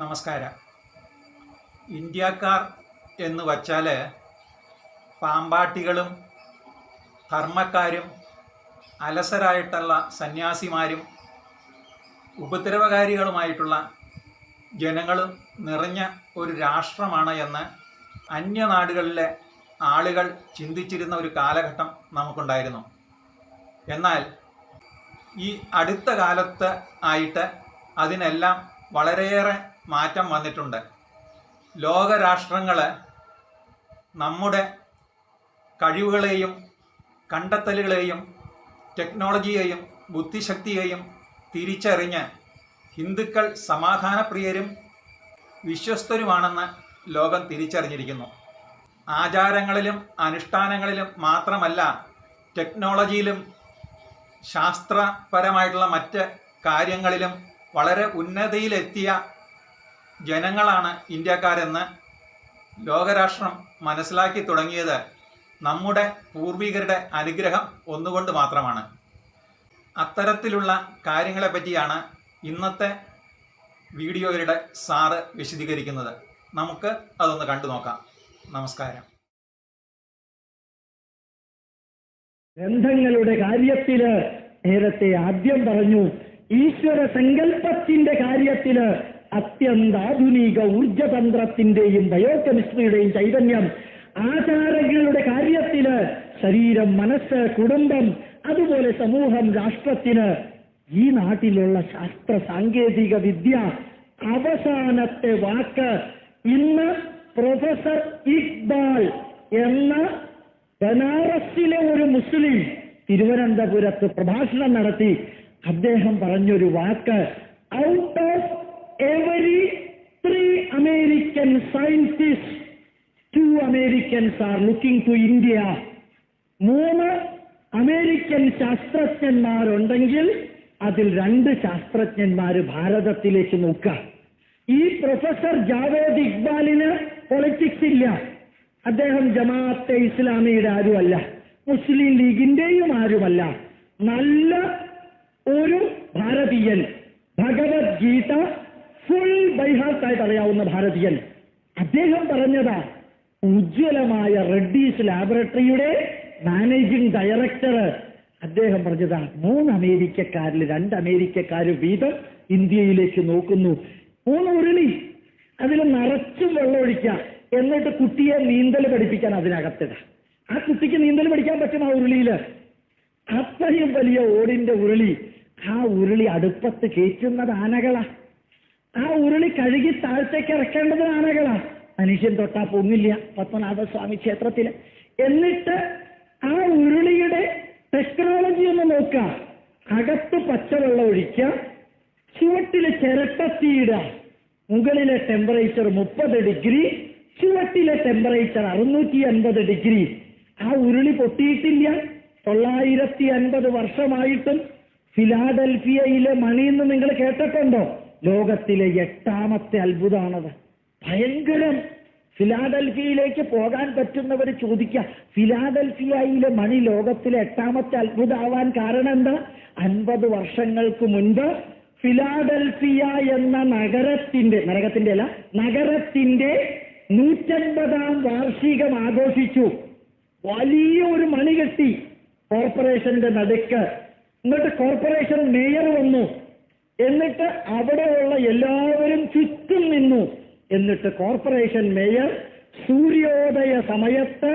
നമസ്കാരം. ഇന്ത്യക്കാർ എന്ന് വച്ചാൽ പാമ്പാട്ടികളും ധർമ്മക്കാരും അലസരായിട്ടുള്ള സന്യാസിമാരും ഉപദ്രവകാരികളുമായിട്ടുള്ള ജനങ്ങളും നിറഞ്ഞ ഒരു രാഷ്ട്രമാണ് എന്ന് അന്യനാടുകളിലെ ആളുകൾ ചിന്തിച്ചിരുന്ന ഒരു കാലഘട്ടം നമുക്കുണ്ടായിരുന്നു. എന്നാൽ ഈ അടുത്ത കാലത്ത് ആയിട്ട് അതിനെല്ലാം വളരെയേറെ മാറ്റം വന്നിട്ടുണ്ട്. ലോകരാഷ്ട്രങ്ങൾ നമ്മുടെ കഴിവുകളെയും കണ്ടെത്തലുകളെയും ടെക്നോളജിയെയും ബുദ്ധിശക്തിയെയും തിരിച്ചറിഞ്ഞ് ഹിന്ദുക്കൾ സമാധാനപ്രിയരും വിശ്വസ്തരുമാണെന്ന് ലോകം തിരിച്ചറിഞ്ഞിരിക്കുന്നു. ആചാരങ്ങളിലും അനുഷ്ഠാനങ്ങളിലും മാത്രമല്ല ടെക്നോളജിയിലും ശാസ്ത്രപരമായിട്ടുള്ള മറ്റ് കാര്യങ്ങളിലും വളരെ ഉന്നതിയിലെത്തിയ ജനങ്ങളാണ് ഇന്ത്യക്കാരെന്ന് ലോകരാഷ്ട്രം മനസ്സിലാക്കി തുടങ്ങിയത് നമ്മുടെ പൂർവികരുടെ അനുഗ്രഹം ഒന്നുകൊണ്ട് മാത്രമാണ്. അത്തരത്തിലുള്ള കാര്യങ്ങളെപ്പറ്റിയാണ് ഇന്നത്തെ വീഡിയോയുടെ സാറ് വിശദീകരിക്കുന്നത്. നമുക്ക് അതൊന്ന് കണ്ടു നോക്കാം. നമസ്കാരം. ഗ്രന്ഥങ്ങളുടെ കാര്യത്തിൽ നേരത്തെ ആദ്യം പറഞ്ഞു ഈശ്വര സങ്കല്പത്തിന്റെ കാര്യത്തിൽ അത്യന്താധുനിക ഊർജതന്ത്രത്തിന്റെയും ബയോകെമിസ്ട്രിയുടെയും ചൈതന്യം ആചാരങ്ങളുടെ കാര്യത്തിൽ ശരീരം മനസ്സ് കുടുംബം അതുപോലെ സമൂഹം രാഷ്ട്രത്തിന് ഈ നാട്ടിലുള്ള ശാസ്ത്ര സാങ്കേതിക വിദ്യ അവസാനത്തെ വാക്ക് ഇന്ന് പ്രൊഫസർ ഇക്ബാൽ എന്ന ബനാറസിലെ ഒരു മുസ്ലിം തിരുവനന്തപുരത്ത് പ്രഭാഷണം നടത്തി. അദ്ദേഹം പറഞ്ഞൊരു വാക്ക് out of every three American scientist two Americans are looking to India മൂന്ന് അമേരിക്കൻ ശാസ്ത്രജ്ഞന്മാരുണ്ടെങ്കിൽ അതിൽ രണ്ട് ശാസ്ത്രജ്ഞന്മാർ ഭാരതത്തിലേക്ക് നോക്കുക. ഈ പ്രൊഫസർ ജാവേദ് ഇക്ബാലിന് പൊളിറ്റിക്സ് ഇല്ല. അദ്ദേഹം ജമാഅത്തെ ഇസ്ലാമിയുടെ ആരുമല്ല. മുസ്ലിം ലീഗിന്റെയും ആരുമല്ല. നല്ല ഒരു ഭാരതീയൻ. ഭഗവത്ഗീത ഫുൾ ബൈഹാർട്ടായിട്ട് അറിയാവുന്ന ഭാരതീയൻ. അദ്ദേഹം പറഞ്ഞതാ ഉജ്ജ്വലമായ റെഡ്ഡീസ് ലാബറട്ടറിയുടെ മാനേജിംഗ് ഡയറക്ടർ അദ്ദേഹം പറഞ്ഞതാ മൂന്ന് അമേരിക്കക്കാരിൽ രണ്ട് അമേരിക്കക്കാർ വീതം ഇന്ത്യയിലേക്ക് നോക്കുന്നു. മൂന്ന് ഉരുളി അതിൽ നിറച്ചും വെള്ളമൊഴിക്കുക എന്നിട്ട് കുട്ടിയെ നീന്തൽ പഠിപ്പിക്കാൻ അതിനകത്തിട. ആ കുട്ടിക്ക് നീന്തൽ പഠിക്കാൻ പറ്റും ആ ഉരുളിയിൽ അത്രയും വലിയ ഓടിന്റെ ഉരുളി. ആ ഉരുളി അടുപ്പത്ത് കയറ്റുന്നത് ആനകളാ. ആ ഉരുളി കഴുകി താഴത്തേക്ക് ഇറക്കേണ്ടത് ആനകളാ. മനുഷ്യൻ തൊട്ടാ പൊങ്ങില്ല. പത്മനാഭ സ്വാമി ക്ഷേത്രത്തിൽ. എന്നിട്ട് ആ ഉരുളിയുടെ ടെക്നോളജി ഒന്ന് നോക്കാം. അകത്ത് പച്ചവെള്ളം ഒഴിക്കാം. ചുവട്ടിൽ ചിരട്ടത്തീയിടുക മുകളിലെ ടെമ്പറേച്ചർ മുപ്പത് ഡിഗ്രി ചുവട്ടിലെ ടെമ്പറേച്ചർ അറുന്നൂറ്റി അൻപത് ഡിഗ്രി ആ ഉരുളി പൊട്ടിയിട്ടില്ല. തൊള്ളായിരത്തി അൻപത് വർഷമായിട്ടും ഫിലാഡൽഫിയയിലെ മണിയെന്ന് നിങ്ങൾ കേട്ടിട്ടുണ്ടോ? ലോകത്തിലെ എട്ടാമത്തെ അത്ഭുതമാണത്. ഭയങ്കരം ഫിലാഡൽഫിയയിലേക്ക് പോകാൻ പറ്റുന്നവർ ചോദിക്കുക ഫിലാഡൽഫിയയിലെ മണി ലോകത്തിലെ എട്ടാമത്തെ അത്ഭുതമാവാൻ കാരണം എന്താ? അൻപത് വർഷങ്ങൾക്ക് മുൻപ് ഫിലാഡൽഫിയ എന്ന നഗരത്തിന്റെ നരകത്തിന്റെ അല്ല നഗരത്തിന്റെ നൂറ്റൻപതാം വാർഷികം ആഘോഷിച്ചു. വലിയ ഒരു മണി കെട്ടി കോർപ്പറേഷന്റെ നടുക്ക്. എന്നിട്ട് കോർപ്പറേഷൻ മേയർ വന്നു. എന്നിട്ട് അവിടെയുള്ള എല്ലാവരും ചുറ്റും നിന്നു. എന്നിട്ട് കോർപ്പറേഷൻ മേയർ സൂര്യോദയ സമയത്ത്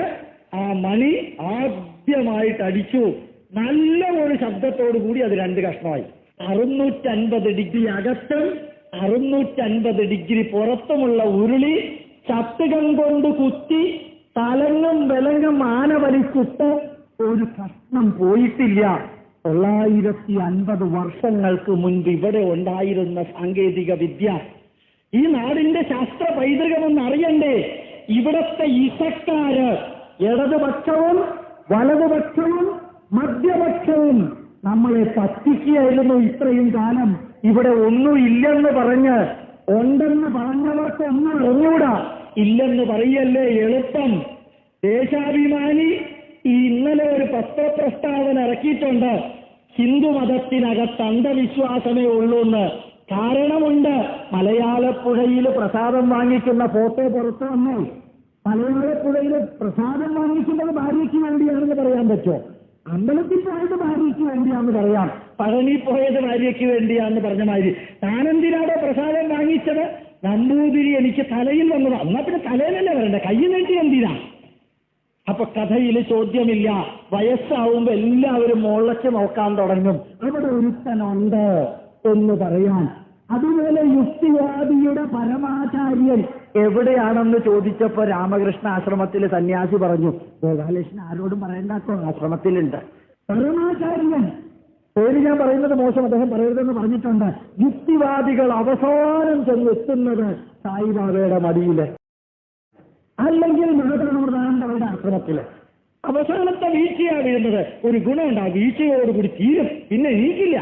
ആ മണി ആദ്യമായിട്ട് അടിച്ചു. നല്ല ഒരു ശബ്ദത്തോടു കൂടി അത് രണ്ട് കഷ്ണമായി. അറുന്നൂറ്റൻപത് ഡിഗ്രി അകത്തും അറുന്നൂറ്റൻപത് ഡിഗ്രി പുറത്തുമുള്ള ഉരുളി ചട്ടുകം കൊണ്ട് കുത്തി തലങ്ങും വിലങ്ങും ആന വലിച്ചിട്ട് ഒരു കഷ്ണം പോയിട്ടില്ല. തൊള്ളായിരത്തി അൻപത് വർഷങ്ങൾക്ക് മുൻപ് ഇവിടെ ഉണ്ടായിരുന്ന സാങ്കേതിക വിദ്യ. ഈ നാടിന്റെ ശാസ്ത്ര പൈതൃകമെന്ന് അറിയണ്ടേ? ഇവിടത്തെ ഇസക്കാര് ഇടതുപക്ഷവും വലതുപക്ഷവും മധ്യപക്ഷവും നമ്മളെ പറ്റിക്കുകയായിരുന്നു ഇത്രയും കാലം. ഇവിടെ ഒന്നും ഇല്ലെന്ന് പറഞ്ഞ് ഉണ്ടെന്ന് പറഞ്ഞവർക്ക് ഒന്നും അറിഞ്ഞൂടാ ഇല്ലെന്ന് പറയല്ലേ എളുപ്പം? ദേശാഭിമാനി ഇന്നലെ ഒരു പത്രപ്രസ്താവന ഇറക്കിയിട്ടുണ്ട്. ഹിന്ദു മതത്തിനകത്ത് അന്ധവിശ്വാസമേ ഉള്ളൂ എന്ന്. കാരണമുണ്ട്. മലയാള മലയാളപ്പുഴയിൽ പ്രസാദം വാങ്ങിക്കുന്ന ഫോട്ടോ പുറത്തു വന്നു. മലയാളപ്പുഴയിൽ പ്രസാദം വാങ്ങിക്കുന്നത് ഭാര്യയ്ക്ക് വേണ്ടിയാണെന്ന് പറയാൻ പറ്റുമോ? അമ്പലത്തിൽ പോയത് ഭാര്യയ്ക്ക് വേണ്ടിയാണെന്ന് പറയാം. പഴനി പോയത് ഭാര്യയ്ക്ക് വേണ്ടിയാണെന്ന് പറഞ്ഞ മാതിരി. താനെന്തിനാടോ പ്രസാദം വാങ്ങിച്ചത്? നമ്പൂതിരി എനിക്ക് തലയിൽ വന്നത്. എന്നാ പിന്നെ തലയിലല്ലേ വരണ്ടേ? കയ്യിൽ നീട്ടി എന്തിനാ? അപ്പൊ കഥയിൽ ചോദ്യമില്ല. വയസ്സാവുമ്പോ എല്ലാവരും മുകളിലേക്ക് നോക്കാൻ തുടങ്ങും. അവിടെ ഒരുത്തനുണ്ട് എന്ന് പറയാൻ അതുപോലെ യുക്തിവാദിയുടെ പരമാചാര്യൻ എവിടെയാണെന്ന് ചോദിച്ചപ്പോ രാമകൃഷ്ണ ആശ്രമത്തിൽ സന്യാസി പറഞ്ഞു ഗോപാലകൃഷ്ണൻ ആരോടും പറയണ്ടാക്കോ? ആശ്രമത്തിലുണ്ട്. പരമാചാര്യൻ പേര് ഞാൻ പറയുന്നത് മോശം അദ്ദേഹം പറയരുതെന്ന് പറഞ്ഞിട്ടുണ്ട്. യുക്തിവാദികൾ അവസാനം ചെന്നെത്തുന്നത് സായിബാബയുടെ മടിയിൽ. അല്ലെങ്കിൽ മൃഗപ്രധാനങ്ങളുടെ ആശ്രമത്തിൽ അവസാനത്തെ വീഴ്ചയാണ് വീഴുന്നത് ഒരു ഗുണമുണ്ട്. ആ വീഴ്ചയോടുകൂടി തീരും. പിന്നെ നീക്കില്ല.